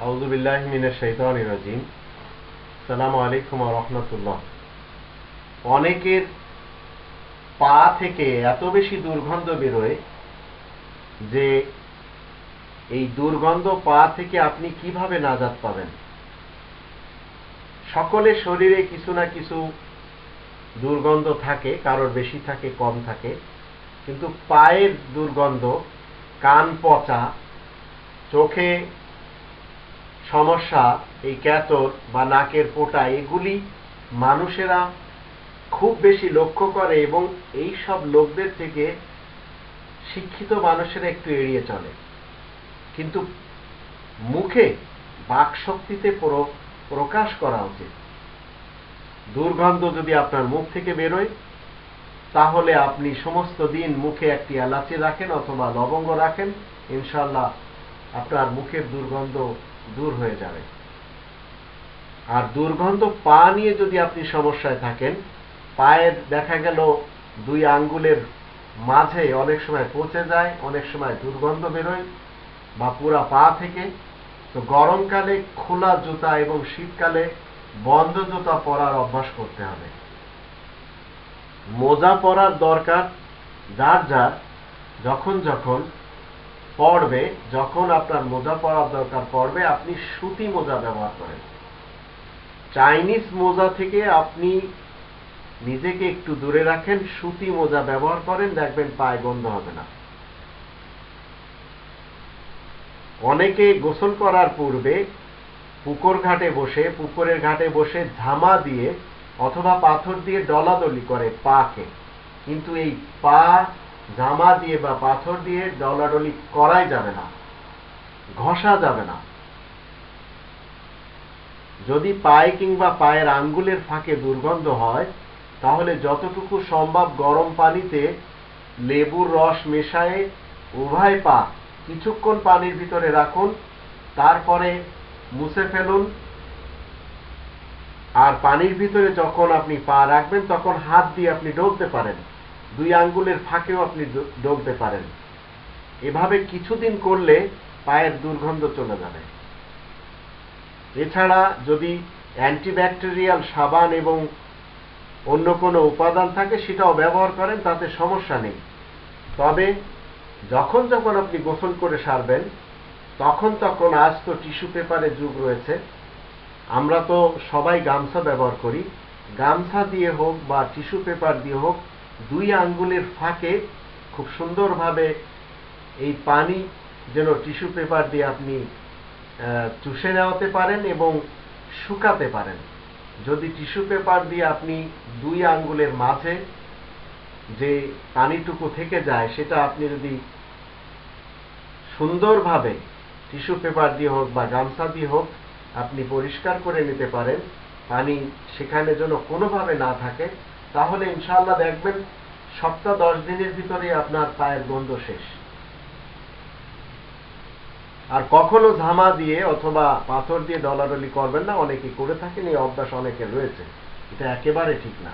আউজুবিল্লাহ মিনের শৈতান রাজিম। সালাম আলাইকুম রহমতুল্লাহ। অনেকের পা থেকে এত বেশি দুর্গন্ধ বেরোয় যে এই দুর্গন্ধ পা থেকে আপনি কীভাবে নাজাত পাবেন? সকলের শরীরে কিছু না কিছু দুর্গন্ধ থাকে, কারোর বেশি থাকে, কম থাকে। কিন্তু পায়ের দুর্গন্ধ, কান পচা, চোখে সমস্যা, এই ক্যাতর বা নাকের পোটা, এগুলি মানুষেরা খুব বেশি লক্ষ্য করে এবং এই সব লোকদের থেকে শিক্ষিত মানুষেরা একটু এড়িয়ে চলে। কিন্তু মুখে বাক শক্তিতে প্রকাশ করা উচিত। দুর্গন্ধ যদি আপনার মুখ থেকে বেরোয়, তাহলে আপনি সমস্ত দিন মুখে একটি এলাচি রাখেন অথবা লবঙ্গ রাখেন। ইনশাল্লাহ আপনার মুখের দুর্গন্ধ দূর হয়ে যাবে। আর দুর্গন্ধ পা নিয়ে যদি আপনি সমস্যায় থাকেন পায়ের দেখা গেল দুই আঙ্গুলের মাঝে অনেক সময় পচে যায়, অনেক সময় দুর্গন্ধ বেরোয় বা পুরা পা থেকে, তো গরমকালে খোলা জুতা এবং শীতকালে বন্ধ জুতা পরার অভ্যাস করতে হবে। মোজা পরার দরকার যার যার, যখন যখন পড়বে, যখন আপনার মোজা পরার দরকার পড়বে, আপনি সুতি মোজা ব্যবহার করেন। চাইনিজ মোজা থেকে আপনি নিজেকে একটু দূরে রাখেন, সুতি মোজা ব্যবহার করেন, দেখবেন পায়ে গন্ধ হবে না। অনেকে গোসল করার পূর্বে পুকুর ঘাটে বসে, পুকুরের ঘাটে বসে ঝামা দিয়ে অথবা পাথর দিয়ে ডলাদলি করে পাকে। কিন্তু এই পা জামা দিয়ে বা পাথর দিয়ে ডলাডলি করাই যাবে না, ঘষা যাবে না। যদি পায়ে কিংবা পায়ের আঙ্গুলের ফাঁকে দুর্গন্ধ হয়, তাহলে যতটুকু সম্ভব গরম পানিতে লেবুর রস মেশায়ে উভয় পা কিছুক্ষণ পানির ভিতরে রাখুন, তারপরে মুছে ফেলুন। আর পানির ভিতরে যখন আপনি পা রাখবেন, তখন হাত দিয়ে আপনি ডলতে পারেন। দুই আঙ্গুলের ফাঁকেও আপনি ডলতে পারেন। এভাবে কিছুদিন করলে পায়ের দুর্গন্ধ চলে যাবে। এছাড়া যদি অ্যান্টিব্যাকটেরিয়াল সাবান এবং অন্য কোনো উপাদান থাকে, সেটাও ব্যবহার করেন, তাতে সমস্যা নেই। তবে যখন যখন আপনি গোসল করে সারবেন, তখন তখন আজ তো টিস্যু পেপারের যুগ রয়েছে। আমরা তো সবাই গামছা ব্যবহার করি। গামছা দিয়ে হোক বা টিস্যু পেপার দিয়ে হোক দুই আঙ্গুলের ফাঁকে খুব সুন্দরভাবে এই পানি যেন টিস্যু পেপার দিয়ে আপনি চুষে নেওয়াতে পারেন এবং শুকাতে পারেন। যদি টিস্যু পেপার দিয়ে আপনি দুই আঙ্গুলের মাঝে যে পানিটুকু থেকে যায়, সেটা আপনি যদি সুন্দরভাবে টিস্যু পেপার দিয়ে হোক বা গামছা দিয়ে হোক, আপনি পরিষ্কার করে নিতে পারেন। পানি সেখানে যেন কোনোভাবে না থাকে তাহলে ইনশাল্লাহ দেখবেন, সপ্তাহ দশ দিনের ভিতরে আপনার পায়ের গন্ধ শেষ। আর কখনো ঝামা দিয়ে অথবা পাথর দিয়ে ডলাডলি করবেন না, অনেকে করে থাকেন, এই অভ্যাস অনেকে রয়েছে। এটা একেবারে ঠিক না।